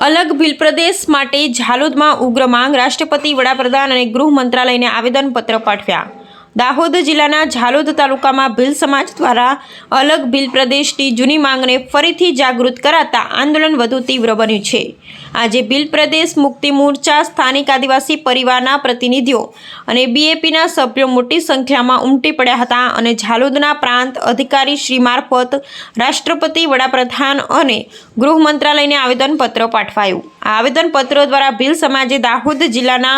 અલગ ભીલ પ્રદેશ માટે ઝાલોદમાં ઉગ્ર માંગ. રાષ્ટ્રપતિ વડાપ્રધાન અને ગૃહ મંત્રાલયને આવેદનપત્ર પાઠવ્યા. દાહોદ જિલ્લાના ઝાલોદ તાલુકામાં ભીલ સમાજ દ્વારા અલગ ભીલ પ્રદેશની જૂની માંગને ફરીથી જાગૃત કરાતા આંદોલન વધુ તીવ્ર બન્યું છે. આજે ભીલ પ્રદેશ મુક્તિ મોરચા સ્થાનિક આદિવાસી પરિવારના પ્રતિનિધિઓ અને બીએપીના સભ્યો મોટી સંખ્યામાં ઉમટી પડ્યા હતા અને ઝાલોદના પ્રાંત અધિકારી શ્રી મારફત રાષ્ટ્રપતિ, વડાપ્રધાન અને ગૃહ મંત્રાલયને આવેદનપત્ર પાઠવાયું. આવેદનપત્ર દ્વારા ભીલ સમાજે દાહોદ જિલ્લાના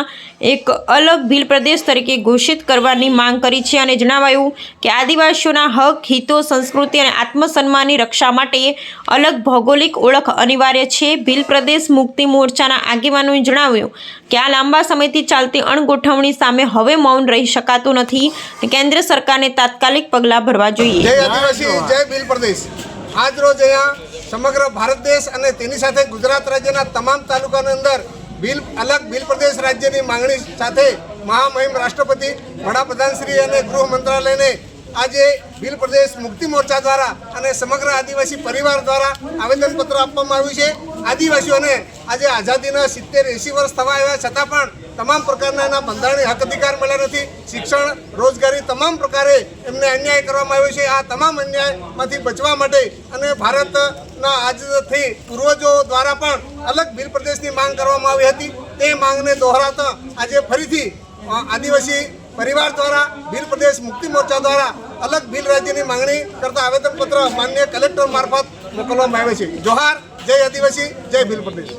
એક અલગ ભીલ પ્રદેશ તરીકે ઘોષિત કરવાની માંગ કરી છે અને જણાવાયું કે આદિવાસીઓના હક, હિતો, સંસ્કૃતિ અને આત્મસન્માનની રક્ષા માટે અલગ ભૌગોલિક ઓળખ અનિવાર્ય છે. ભીલ પ્રદેશ મુક્તિ મોરચાના આગેવાનોએ જણાવ્યું કે આ લાંબા સમયથી ચાલતી અણગોઠવણી સામે હવે મૌન રહી શકાતું નથી કેન્દ્ર સરકારને તાત્કાલિક પગલાં ભરવા જોઈએ. જય અહીંયા સમગ્ર ભારત દેશ અને તેની સાથે ગુજરાત રાજ્યના તમામ તાલુકાની અંદર ભીલ અલગ ભીલ પ્રદેશ રાજ્યની માંગણી સાથે મહામહિમ રાષ્ટ્રપતિ, વડાપ્રધાનશ્રી અને ગૃહ મંત્રાલયને આજે ભીલ પ્રદેશ મુક્તિ મોરચા દ્વારા અને સમગ્ર આદિવાસી પરિવાર દ્વારા આવેદનપત્ર આપવામાં આવ્યું છે. આદિવાસીઓને આજે આઝાદીના સિત્તેર એંસી વર્ષ થવા આવ્યા છતાં પણ તમામ પ્રકારના એના બંધારણીય હક અધિકાર મળ્યા નથી. શિક્ષણ, રોજગારી તમામ પ્રકારે એમને અન્યાય કરવામાં આવ્યો છે. આ તમામ અન્યાયમાંથી બચવા માટે અને ભારતના આજથી પૂર્વજો દ્વારા પણ અલગ ભીલ પ્રદેશની માંગ કરવામાં આવી હતી. તે માંગને દોહરાતા આજે ફરીથી આદિવાસી પરિવાર દ્વારા ભીલ પ્રદેશ મુક્તિ મોરચા દ્વારા અલગ ભીલ રાજ્યની માંગણી કરતા આવેદનપત્ર માન્ય કલેક્ટર મારફત મોકલવામાં આવે છે. જોહાર, જય આદિવાસી, જય ભીલ પ્રદેશ.